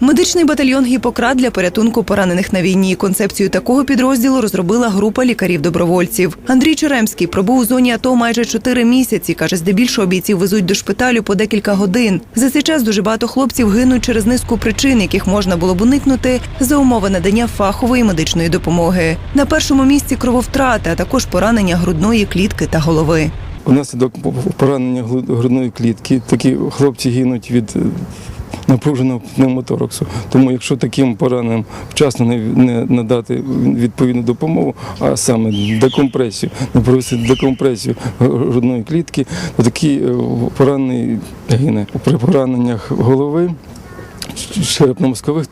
Медичний батальйон Гіппократ для порятунку поранених на війні. Концепцію такого підрозділу розробила група лікарів-добровольців. Андрій Черемський пробув у зоні АТО майже чотири місяці. каже, здебільшого бійців везуть до шпиталю по декілька годин. За цей час дуже багато хлопців гинуть через низку причин, яких можна було б уникнути за умови надання фахової медичної допомоги. На першому місці крововтрати, а також поранення грудної клітки та голови. Унаслідок поранення грудної клітки такі хлопці гинуть від напруженого пневмотораксу. Тому якщо таким пораненим вчасно не, надати відповідну допомогу, а саме декомпресію, не провести декомпресію грудної клітки, то такий е, поранений гине. При пораненнях голови, черепно-мозкових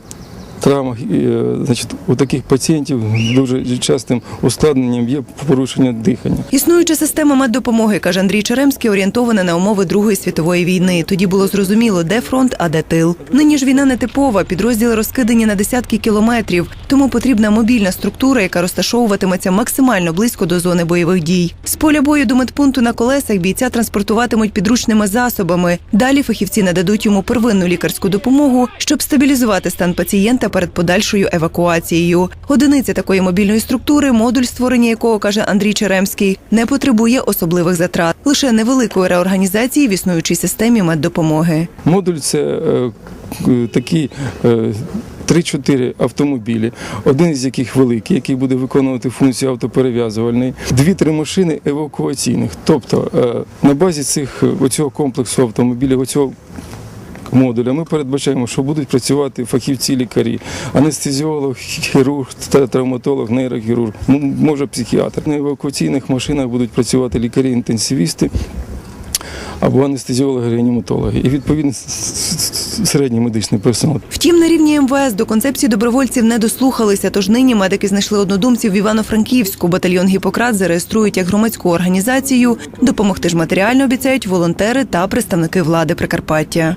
травмах, е, значить, у таких пацієнтів дуже частим ускладненням є порушення дихання. Існуюча система меддопомоги, каже Андрій Черемський, орієнтована на умови Другої світової війни. Тоді було зрозуміло, де фронт, а де тил. Нині ж війна не типова, підрозділи розкидані на десятки кілометрів, тому потрібна мобільна структура, яка розташовуватиметься максимально близько до зони бойових дій. З поля бою до медпункту на колесах бійця транспортуватимуть підручними засобами. Далі фахівці нададуть йому первинну лікарську допомогу, щоб стабілізувати стан пацієнта перед подальшою евакуацією. Одиниця такої мобільної структури, модуль створення якого каже Андрій Черемський, не потребує особливих затрат, лише невеликої реорганізації в існуючій системі меддопомоги. Модуль це е, такі. е, Три-чотири автомобілі, один з яких великий, який буде виконувати функцію автоперев'язувальної, дві-три машини евакуаційних. Тобто е, на базі цих е, оцього комплексу автомобілів, оцього модуля, ми передбачаємо, що будуть працювати фахівці лікарі, анестезіолог, хірург, травматолог, нейрохірург, може психіатр. На евакуаційних машинах будуть працювати лікарі-інтенсивісти або анестезіологи, реаніматологи і с- середній медичний персонал. Втім, на рівні МВС до концепції добровольців не дослухалися. Тож нині медики знайшли однодумців в Івано-Франківську. Батальйон Гіппократ зареєструють як громадську організацію. Допомогти ж матеріально обіцяють волонтери та представники влади Прикарпаття.